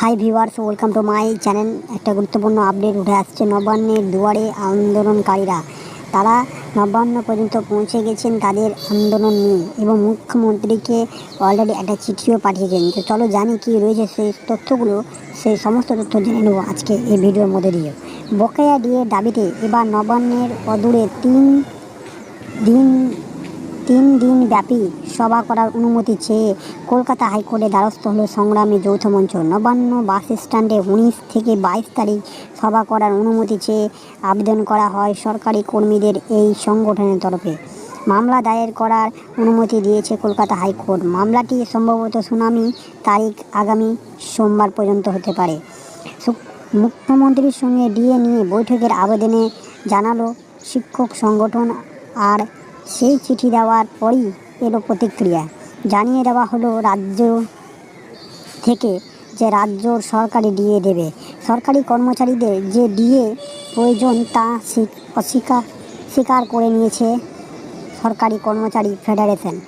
Hi viewers welcome to my channel একটা গুরুত্বপূর্ণ update উঠে আসছে। নবান্নের দুয়ারে আন্দোলনকারীরা। তারা নবান্ন পর্যন্ত পৌঁছে গেছেন তাদের আন্দোলন নিয়ে এবং মুখ্যমন্ত্রীকে অলরেডি একটা চিঠিও পাঠিয়েছেন। তো চলো জানি কি রয়েছে সেই তথ্যগুলো। সেই সমস্ত তথ্য জেনে নেব আজকে এই ভিডিওর মধ্যে দিয়ে। বকেয়া দিয়ে দাবিতে এবার নবান্নের অদূরে তিন দিন তিন দিন ব্যাপী সভা করার অনুমতি চেয়ে কলকাতা হাইকোর্টে দ্বারস্থ হল সংগ্রামী যৌথ মঞ্চ। নবান্ন বাস স্ট্যান্ডে উনিশ থেকে বাইশ তারিখ সভা করার অনুমতি চেয়ে আবেদন করা হয় সরকারি কর্মীদের এই সংগঠনের তরফে। মামলা দায়ের করার অনুমতি দিয়েছে কলকাতা হাইকোর্ট। মামলাটি সম্ভবত শুনানি তারিখ আগামী সোমবার পর্যন্ত হতে পারে। মুখ্যমন্ত্রীর সঙ্গে ডিএ নিয়ে বৈঠকের আবেদনে জানালো শিক্ষক সংগঠন আর সেই চিঠি দেওয়ার পরই এলো প্রতিক্রিয়া। জানিয়ে দেওয়া হলো রাজ্য থেকে যে রাজ্য সরকারি ডিএ দেবে। সরকারি কর্মচারীদের যে ডিএ প্রয়োজন তা স্বী- অস্বীকার, স্বীকার করে নিয়েছে সরকারি কর্মচারী ফেডারেশন।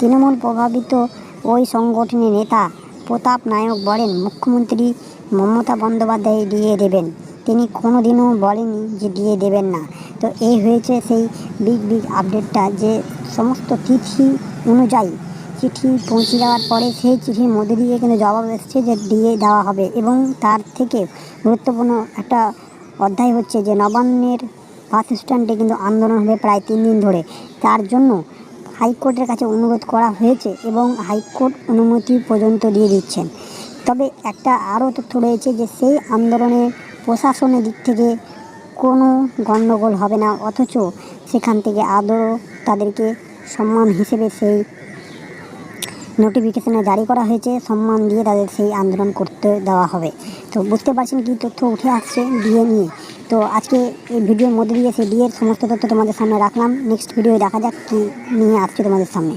তৃণমূল প্রভাবিত ওই সংগঠনের নেতা প্রতাপ নায়ক বলেন, মুখ্যমন্ত্রী মমতা বন্দ্যোপাধ্যায় ডিএ দেবেন। তিনি কোনোদিনও বলেনি যে ডিএ দেবেন না। তো এই হয়েছে সেই বিগ বিগ আপডেটটা যে সমস্ত তিথি অনুযায়ী চিঠি পৌঁছে যাওয়ার পরে সেই চিঠির মধ্যে দিয়ে কিন্তু জবাব এসছে যে দিয়ে দেওয়া হবে এবং তার থেকে গুরুত্বপূর্ণ একটা অধ্যায় হচ্ছে যে নবান্নের বাস স্ট্যান্ডে কিন্তু আন্দোলন হবে প্রায় তিন দিন ধরে। তার জন্য হাইকোর্টের কাছে অনুরোধ করা হয়েছে এবং হাইকোর্ট অনুমতি পর্যন্ত দিয়ে দিচ্ছেন। তবে একটা আরও তথ্য রয়েছে যে সেই আন্দোলনে প্রশাসনের দিক থেকে কোনো গণ্ডগোল হবে না, অথচ সেখান থেকে আদৌ তাদেরকে সম্মান হিসেবে সেই নোটিফিকেশনে জারি করা হয়েছে, সম্মান দিয়ে তাদের সেই আন্দোলন করতে দেওয়া হবে। তো বুঝতে পারছেন কী তথ্য উঠে আসছে ডিএ নিয়ে। তো আজকে এই ভিডিওর মধ্যে দিয়ে সেই ডিএর সমস্ত তথ্য তোমাদের সামনে রাখলাম। নেক্সট ভিডিও দেখা যাক কী নিয়ে আসছে তোমাদের সামনে।